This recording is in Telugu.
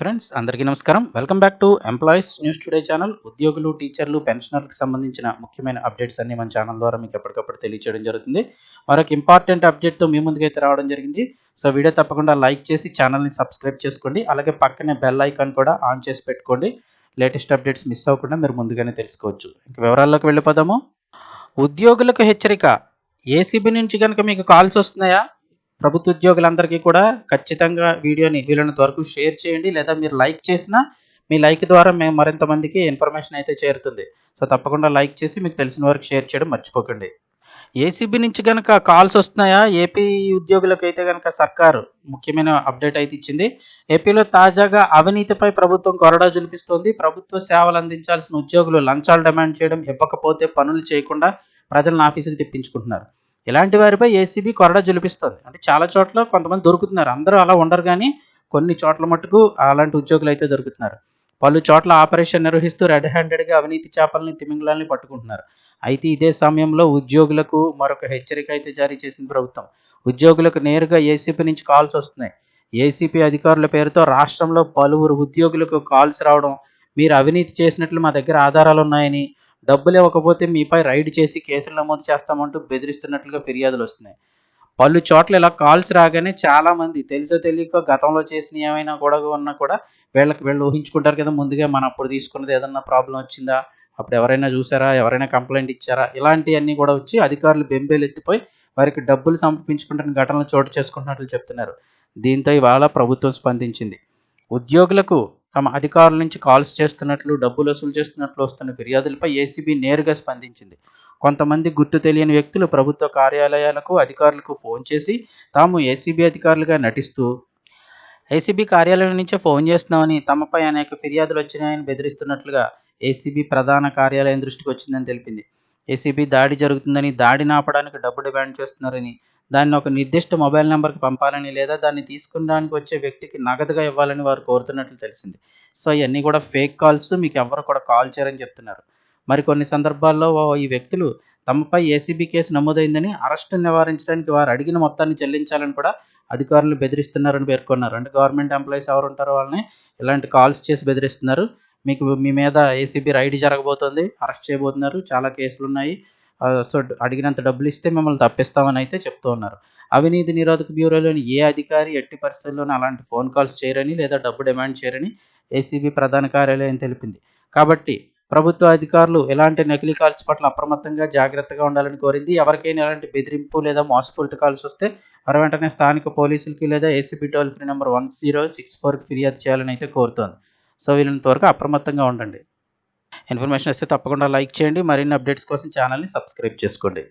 ఫ్రెండ్స్ అందరికీ నమస్కారం. Welcome back to employees news today channel ఉద్యోగులు టీచర్లు పెన్షనర్లకు సంబంధించిన ముఖ్యమైన అప్డేట్స్ అన్ని మన ఛానల్ ద్వారా మీకు ఎప్పటికప్పుడు తెలియచేయడం జరుగుతుంది. మరొక ఇంపార్టెంట్ అప్డేట్తో మీ ముందుకైతే రావడం జరిగింది. సో వీడియో తప్పకుండా లైక్ చేసి ఛానల్ని సబ్స్క్రైబ్ చేసుకోండి. అలాగే పక్కనే బెల్ ఐకాన్ కూడా ఆన్ చేసి పెట్టుకోండి. లేటెస్ట్ అప్డేట్స్ మిస్ అవ్వకుండా మీరు ముందుగానే తెలుసుకోవచ్చు. ఇంక వివరాల్లోకి వెళ్ళిపోదాము. ఉద్యోగులకు హెచ్చరిక. ఏసీబీ నుంచి కనుక మీకు కాల్స్ వస్తున్నాయా? ప్రభుత్వ ఉద్యోగులందరికీ కూడా ఖచ్చితంగా వీడియోని వీలైనంత వరకు షేర్ చేయండి లేదా మీరు లైక్ చేసినా మీ లైక్ ద్వారా మేము మరింత మందికి ఇన్ఫర్మేషన్ అయితే చేరుతుంది. సో తప్పకుండా లైక్ చేసి మీకు తెలిసిన వరకు షేర్ చేయడం మర్చిపోకండి. ఏసీబీ నుంచి కనుక కాల్స్ వస్తున్నాయా? ఏపీ ఉద్యోగులకు అయితే కనుక సర్కారు ముఖ్యమైన అప్డేట్ అయితే ఇచ్చింది. ఏపీలో తాజాగా అవినీతిపై ప్రభుత్వం కొరడా జులిపిస్తోంది. ప్రభుత్వ సేవలు అందించాల్సిన ఉద్యోగులు లంచాలు డిమాండ్ చేయడం ఇవ్వకపోతే పనులు చేయకుండా ప్రజలను ఆఫీసుకు తెప్పించుకుంటున్నారు. ఇలాంటి వారిపై ఏసీబీ కొరడ జులిపిస్తుంది. అంటే చాలా చోట్ల కొంతమంది దొరుకుతున్నారు. అందరూ అలా ఉండరు కానీ కొన్ని చోట్ల మట్టుకు అలాంటి ఉద్యోగులు అయితే దొరుకుతున్నారు. పలు చోట్ల ఆపరేషన్ నిర్వహిస్తూ రెడ్ హ్యాండెడ్గా అవినీతి చేపల్ని తిమింగళాలని పట్టుకుంటున్నారు. అయితే ఇదే సమయంలో ఉద్యోగులకు మరొక హెచ్చరిక అయితే జారీ చేసింది ప్రభుత్వం. ఉద్యోగులకు నేరుగా ఏసీపీ నుంచి కాల్స్ వస్తున్నాయి. ఏసీపీ అధికారుల పేరుతో రాష్ట్రంలో పలువురు ఉద్యోగులకు కాల్స్ రావడం మీరు అవినీతి చేసినట్లు మా దగ్గర ఆధారాలు ఉన్నాయని డబ్బులు ఇవ్వకపోతే మీపై రైడ్ చేసి కేసులు నమోదు చేస్తామంటూ బెదిరిస్తున్నట్లుగా ఫిర్యాదులు వస్తున్నాయి. పలు చోట్ల ఇలా కాల్స్ రాగానే చాలా మంది తెలుసో తెలియక గతంలో చేసిన ఏమైనా కూడా ఉన్నా కూడా వీళ్ళకి వీళ్ళు ఊహించుకుంటారు కదా ముందుగా మనం అప్పుడు తీసుకున్నది ఏదన్నా ప్రాబ్లం వచ్చిందా అప్పుడు ఎవరైనా చూసారా ఎవరైనా కంప్లైంట్ ఇచ్చారా ఇలాంటివన్నీ కూడా వచ్చి అధికారులు బెంబేలు ఎత్తిపోయి వారికి డబ్బులు సమర్పించుకుంటున్న ఘటనలు చోటు చేసుకుంటున్నట్లు చెప్తున్నారు. దీంతో ఇవాళ ప్రభుత్వం స్పందించింది. ఉద్యోగులకు తమ అధికారుల నుంచి కాల్స్ చేస్తున్నట్లు డబ్బులు వసూలు చేస్తున్నట్లు వస్తున్న ఫిర్యాదులపై ఏసీబీ నేరుగా స్పందించింది. కొంతమంది గుర్తు తెలియని వ్యక్తులు ప్రభుత్వ కార్యాలయాలకు అధికారులకు ఫోన్ చేసి తాము ఏసీబీ అధికారులుగా నటిస్తూ ఏసీబీ కార్యాలయం నుంచే ఫోన్ చేస్తున్నామని తమపై అనేక ఫిర్యాదులు వచ్చినాయని బెదిరిస్తున్నట్లుగా ఏసీబీ ప్రధాన కార్యాలయం దృష్టికి వచ్చిందని తెలిపింది. ఏసీబీ దాడి జరుగుతుందని దాడిని ఆపడానికి డబ్బు డిమాండ్ చేస్తున్నారని దాన్ని ఒక నిర్దిష్ట మొబైల్ నెంబర్కి పంపాలని లేదా దాన్ని తీసుకునడానికి వచ్చే వ్యక్తికి నగదుగా ఇవ్వాలని వారు కోరుతున్నట్లు తెలిసింది. సో ఇవన్నీ కూడా ఫేక్ కాల్స్. మీకు ఎవరు కూడా కాల్ చేయరని చెప్తున్నారు. మరి కొన్ని సందర్భాల్లో ఈ వ్యక్తులు తమపై ఏసీబీ కేసు నమోదైందని అరెస్టు నివారించడానికి వారు అడిగిన మొత్తాన్ని చెల్లించాలని కూడా అధికారులు బెదిరిస్తున్నారని పేర్కొన్నారు. అంటే గవర్నమెంట్ ఎంప్లాయీస్ ఎవరు ఉంటారో వాళ్ళని ఇలాంటి కాల్స్ చేసి బెదిరిస్తున్నారు. మీకు మీ మీద ఏసీబీ రైడ్ జరగబోతోంది. అరెస్ట్ చేయబోతున్నారు. చాలా కేసులు ఉన్నాయి సో అడిగినంత డబ్బులు ఇస్తే మిమ్మల్ని తప్పిస్తామని అయితే చెప్తూ ఉన్నారు. అవినీతి నిరోధక బ్యూరోలోని ఏ అధికారి ఎట్టి పరిస్థితుల్లోనూ అలాంటి ఫోన్ కాల్స్ చేయరని లేదా డబ్బు డిమాండ్ చేయరని ఏసీబీ ప్రధాన కార్యాలయం తెలిపింది. కాబట్టి ప్రభుత్వ అధికారులు ఎలాంటి నకిలీ కాల్స్ పట్ల అప్రమత్తంగా జాగ్రత్తగా ఉండాలని కోరింది? ఎవరికైనా ఎలాంటి బెదిరింపు లేదా మోసపూరిత కాల్స్ వస్తే వారు వెంటనే స్థానిక పోలీసులకి లేదా ACB toll free number one zero six ఫోర్కి ఫిర్యాదు చేయాలని అయితే కోరుతోంది. సో వీళ్ళని త్వరగా అప్రమత్తంగా ఉండండి. ఇన్ఫర్మేషన్ వస్తే తప్పకుండా లైక్ చేయండి. మరిన్ని అప్డేట్స్ కోసం ఛానల్ని సబ్స్క్రైబ్ చేసుకోండి.